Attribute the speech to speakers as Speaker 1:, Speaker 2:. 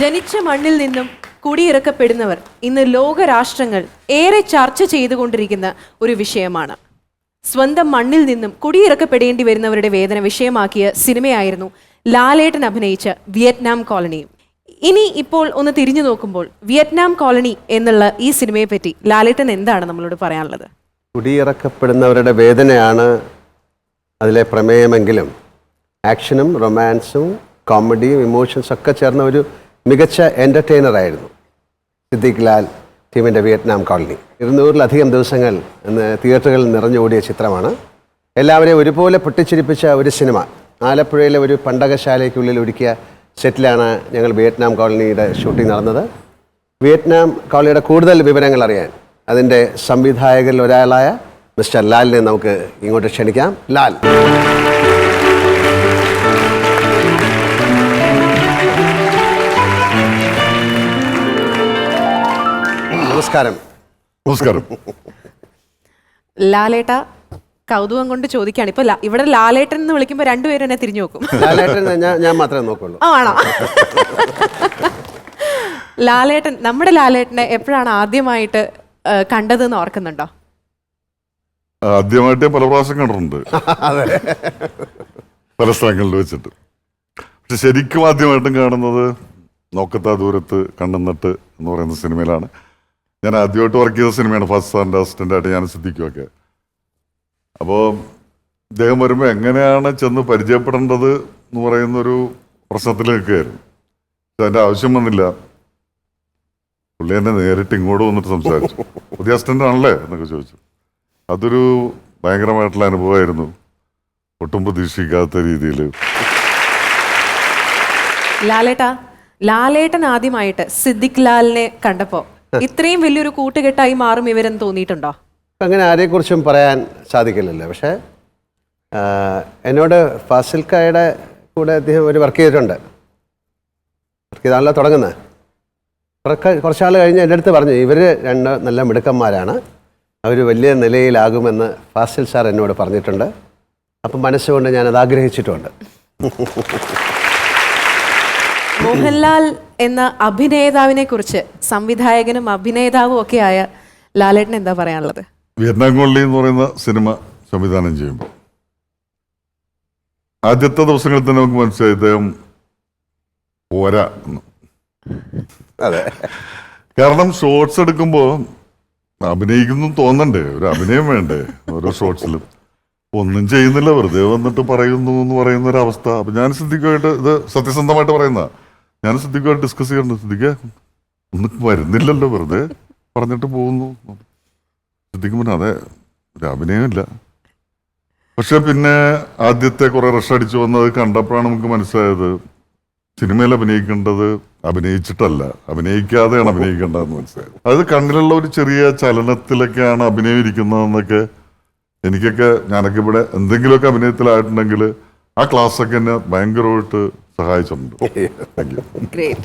Speaker 1: ജനിച്ച മണ്ണിൽ നിന്നും കുടിയിറക്കപ്പെടുന്നവർ ഇന്ന് ലോകരാഷ്ട്രങ്ങൾ ഏറെ ചർച്ച ചെയ്തുകൊണ്ടിരിക്കുന്ന ഒരു വിഷയമാണ്. സ്വന്തം മണ്ണിൽ നിന്നും കുടിയിറക്കപ്പെടേണ്ടി വരുന്നവരുടെ വേദന വിഷയമാക്കിയ സിനിമയായിരുന്നു ലാലേട്ടൻ അഭിനയിച്ച വിയറ്റ്നാം കോളനി. ഇനി ഇപ്പോൾ ഒന്ന് തിരിഞ്ഞു നോക്കുമ്പോൾ വിയറ്റ്നാം കോളനി എന്നുള്ള ഈ സിനിമയെ പറ്റി ലാലേട്ടൻ എന്താണ് നമ്മളോട് പറയാനുള്ളത്?
Speaker 2: കുടിയിറക്കപ്പെടുന്നവരുടെ വേദനയാണ് അതിലെ പ്രമേയമെങ്കിലും ആക്ഷനും റൊമാൻസും കോമഡിയും ഇമോഷൻസ് ഒക്കെ ചേർന്ന ഒരു മികച്ച എന്റർടൈനർ ആയിരുന്നു. സിദ്ദിഖ് ലാൽ ടീമിന്റെ വിയറ്റ്നാം കോളനി. ഇരുന്നൂറിലധികം ദിവസങ്ങൾ തിയേറ്ററുകളിൽ നിറഞ്ഞോടിയ ചിത്രമാണ്. എല്ലാവരെയും ഒരുപോലെ പൊട്ടിച്ചിരിപ്പിച്ച ഒരു സിനിമ. ആലപ്പുഴയിലെ ഒരു പണ്ടകശാലയ്ക്കുള്ളിൽ ഒരുക്കിയ സെറ്റിലാണ് ഞങ്ങൾ വിയറ്റ്നാം കോളനിയുടെ ഷൂട്ടിംഗ് നടന്നത്. വിയറ്റ്നാം കോളനിയുടെ കൂടുതൽ വിവരങ്ങൾ അറിയാൻ അതിന്റെ സംവിധായകരിൽ ഒരാളായ മിസ്റ്റർ ലാലിനെ നമുക്ക് ഇങ്ങോട്ട് ക്ഷണിക്കാം. ലാൽ. നമസ്കാരം.
Speaker 3: നമസ്കാരം.
Speaker 1: ലാലേട്ട കൗതുകം കൊണ്ട് ചോദിക്കുകയാണ്. ഇപ്പൊ ഇവിടെ ലാലേട്ടൻ എന്ന് വിളിക്കുമ്പോ രണ്ടുപേരും എന്നെ തിരിഞ്ഞു നോക്കും.
Speaker 2: ലാലേട്ടൻ ഞാൻ ഞാൻ മാത്രമേ നോക്കുള്ളൂ.
Speaker 1: ആണോ? ലാലേട്ടൻ നമ്മുടെ ലാലേട്ടനെ എപ്പോഴാണ് ആദ്യമായിട്ട് കണ്ടത് എന്ന് ഓർക്കുന്നുണ്ടോ?
Speaker 3: ആദ്യമായിട്ട് പല പ്രാവശ്യം കണ്ടിട്ടുണ്ട്. പല സ്ഥലങ്ങളിൽ വെച്ചിട്ട്. പക്ഷെ ശരിക്കും ആദ്യമായിട്ടും കാണുന്നത് നോക്കത്താ ദൂരത്ത് കണ്ണെന്നിട്ട് എന്ന് പറയുന്ന സിനിമയിലാണ്. ഞാൻ ആദ്യമായിട്ട് വർക്ക് ചെയ്ത സിനിമയാണ് ഫസ്റ്റ് സാറിന്റെ അസിസ്റ്റന്റായിട്ട് ഞാൻ ശ്രദ്ധിക്കുമൊക്കെ അപ്പോൾ ഇദ്ദേഹം വരുമ്പോൾ എങ്ങനെയാണ് ചെന്ന് പരിചയപ്പെടേണ്ടത് എന്ന് പറയുന്നൊരു പ്രശ്നത്തിൽ നിൽക്കുകയായിരുന്നു. അതിന്റെ ആവശ്യം വന്നില്ല. പുള്ളി എന്നെ നേരിട്ട് ഇങ്ങോട്ട് വന്നിട്ട് സംസാരിച്ചു. പുതിയ അസിസ്റ്റന്റ് ആണല്ലേ എന്നൊക്കെ ചോദിച്ചു. അതൊരു ഭയങ്കരമായിട്ടുള്ള അനുഭവമായിരുന്നു. ഒട്ടും പ്രതീക്ഷിക്കാത്ത രീതിയിൽ.
Speaker 1: ലാലേട്ടാ ലാലേട്ടൻ ആദ്യമായിട്ട് സിദ്ദിഖ് ലാലിനെ കണ്ടപ്പോ ഇത്രയും വലിയൊരു കൂട്ടുകെട്ടായി മാറും ഇവരെന്ന് തോന്നിയിട്ടുണ്ടോ?
Speaker 2: അങ്ങനെ ആരെക്കുറിച്ചും പറയാൻ സാധിക്കില്ലല്ലോ. പക്ഷേ എന്നോട് ഫാസിൽക്കായുടെ കൂടെ അദ്ദേഹം ഒരു വർക്ക് ചെയ്തിട്ടുണ്ട്. വർക്ക് ചെയ്താണല്ലോ തുടങ്ങുന്നത്. കുറച്ച് കുറച്ചാൾ കഴിഞ്ഞ് എന്റെ അടുത്ത് പറഞ്ഞു ഇവർ രണ്ട് നല്ല മിടുക്കന്മാരാണ്. അവർ വലിയ നിലയിലാകുമെന്ന് ഫാസിൽ സാർ എന്നോട് പറഞ്ഞിട്ടുണ്ട്. അപ്പം മനസ്സുകൊണ്ട് ഞാനത് ആഗ്രഹിച്ചിട്ടുമുണ്ട്
Speaker 1: മോഹൻലാൽ എന്ന അഭിനേതാവിനെ കുറിച്ച് സംവിധായകനും അഭിനേതാവും ഒക്കെ ആയ ലാലേട്ടൻ എന്താ പറയാനുള്ളത്?
Speaker 3: വിയറ്റ്നാം എന്ന് പറയുന്ന സിനിമ സംവിധാനം ചെയ്യുമ്പോൾ. ആദ്യത്തെ ദിവസങ്ങളിൽ തന്നെ നമുക്ക് മനസ്സിലായി ഇദ്ദേഹം പോരാ എന്ന്.
Speaker 2: അതെ.
Speaker 3: കാരണം ഷോർട്സ് എടുക്കുമ്പോൾ അഭിനയിക്കുന്നു തോന്നണ്ടേ ഒരു അഭിനയം വേണ്ടേ ഓരോ ഷോർട്സിലും. ഒന്നും ചെയ്യുന്നില്ല വെറുതെ വന്നിട്ട് പറയുന്നു എന്ന് പറയുന്ന ഒരു അവസ്ഥ അപ്പൊ ഞാൻ ശ്രദ്ധിക്കുമായിട്ട് ഇത് സത്യസന്ധമായിട്ട് പറയുന്ന ഞാൻ സിദ്ധിക്കുമായിട്ട് ഡിസ്കസ് ചെയ്യണ്ട സിദ്ദിഖ ഒന്നും വരുന്നില്ലല്ലോ വെറുതെ പറഞ്ഞിട്ട് പോകുന്നു. സിദ്ധിക്കുമ്പോൾ അതെ ഒരു അഭിനയമില്ല പക്ഷെ പിന്നെ ആദ്യത്തെ കുറെ റഷ് അടിച്ചു വന്നത് കണ്ടപ്പോഴാണ് നമുക്ക് മനസ്സിലായത് സിനിമയിൽ അഭിനയിക്കേണ്ടത് അഭിനയിച്ചിട്ടല്ല. അഭിനയിക്കാതെയാണ് അഭിനയിക്കേണ്ടതെന്ന് മനസ്സിലായത്. അതായത് കണ്ണിലുള്ള ഒരു ചെറിയ ചലനത്തിലൊക്കെയാണ് അഭിനയം ഇരിക്കുന്നതെന്നൊക്കെ എനിക്കൊക്കെ ഞാനൊക്കെ ഇവിടെ എന്തെങ്കിലുമൊക്കെ അഭിനയത്തിലായിട്ടുണ്ടെങ്കിൽ ആ ക്ലാസ്സൊക്കെ എന്നെ ഭയങ്കരമായിട്ട് സഹായിച്ചിട്ടുണ്ട് താങ്ക് യു
Speaker 1: ഗ്രേറ്റ്